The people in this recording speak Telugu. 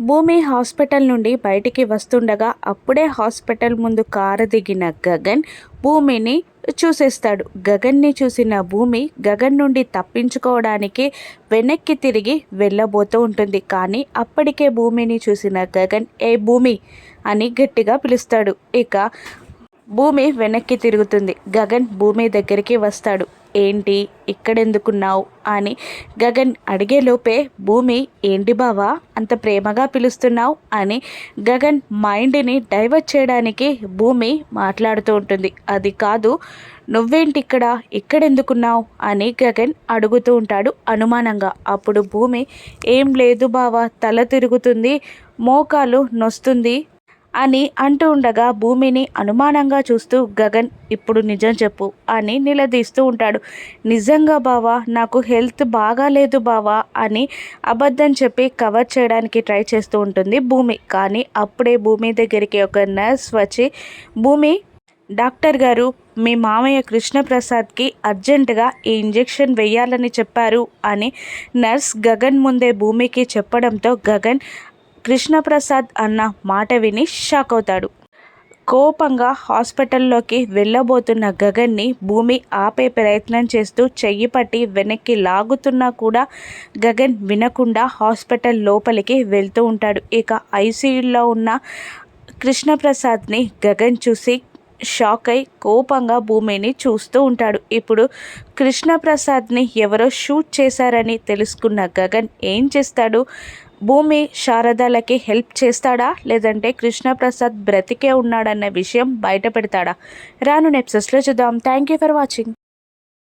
భూమి హాస్పిటల్ నుండి బయటికి వస్తుండగా అప్పుడే హాస్పిటల్ ముందు కారు దిగిన గగన్ భూమిని చూసేస్తాడు. గగన్ని చూసిన భూమి గగన్ నుండి తప్పించుకోవడానికి వెనక్కి తిరిగి వెళ్ళబోతూ ఉంటుంది. కానీ అప్పటికే భూమిని చూసిన గగన్ ఏ భూమి? అని గట్టిగా పిలుస్తాడు. ఇక భూమి వెనక్కి తిరుగుతుంది. గగన్ భూమి దగ్గరికి వస్తాడు. ఏంటి? ఇక్కడెందుకున్నావు? అని గగన్ అడిగేలోపే భూమి ఏంటి బావా? అంత ప్రేమగా పిలుస్తున్నావు? అని గగన్ మైండ్ని డైవర్ట్ చేయడానికి భూమి మాట్లాడుతూ ఉంటుంది. అది కాదు నువ్వేంటి ఇక్కడ ఇక్కడెందుకున్నావు? అని గగన్ అడుగుతూ ఉంటాడు అనుమానంగా. అప్పుడు భూమి ఏం లేదు బావా తల తిరుగుతుంది మోకాలు నొస్తుంది అని అంటూ ఉండగా భూమిని అనుమానంగా చూస్తూ గగన్ ఇప్పుడు నిజం చెప్పు అని నిలదీస్తూ ఉంటాడు. నిజంగా బావా నాకు హెల్త్ బాగాలేదు బావా అని అబద్ధం చెప్పి కవర్ చేయడానికి ట్రై చేస్తూ ఉంటుంది భూమి. కానీ అప్పుడే భూమి దగ్గరికి ఒక నర్స్ వచ్చి భూమి డాక్టర్ గారు మీ మామయ్య కృష్ణప్రసాద్కి అర్జెంటుగా ఈ ఇంజెక్షన్ వేయాలని చెప్పారు అని నర్స్ గగన్ ముందే భూమికి చెప్పడంతో గగన్ కృష్ణప్రసాద్ అన్న మాట విని షాక్ అవుతాడు. కోపంగా హాస్పిటల్లోకి వెళ్ళబోతున్న గగన్ని భూమి ఆపే ప్రయత్నం చేస్తూ చెయ్యి పట్టి వెనక్కి లాగుతున్నా కూడా గగన్ వినకుండా హాస్పిటల్ లోపలికి వెళ్తూ ఉంటాడు. ఇక ఐసీయూలో ఉన్న కృష్ణప్రసాద్ని గగన్ చూసి షాక్ అయి కోపంగా భూమిని చూస్తూ ఉంటాడు. ఇప్పుడు కృష్ణప్రసాద్ని ఎవరో షూట్ చేశారని తెలుసుకున్న గగన్ ఏం చేస్తాడు? భూమి శారదాలకి హెల్ప్ చేస్తాడా? లేదంటే కృష్ణప్రసాద్ బ్రతికే ఉన్నాడన్న విషయం బయట పెడతాడా రాను నెప్సెస్లో చూద్దాం. Thank you for watching.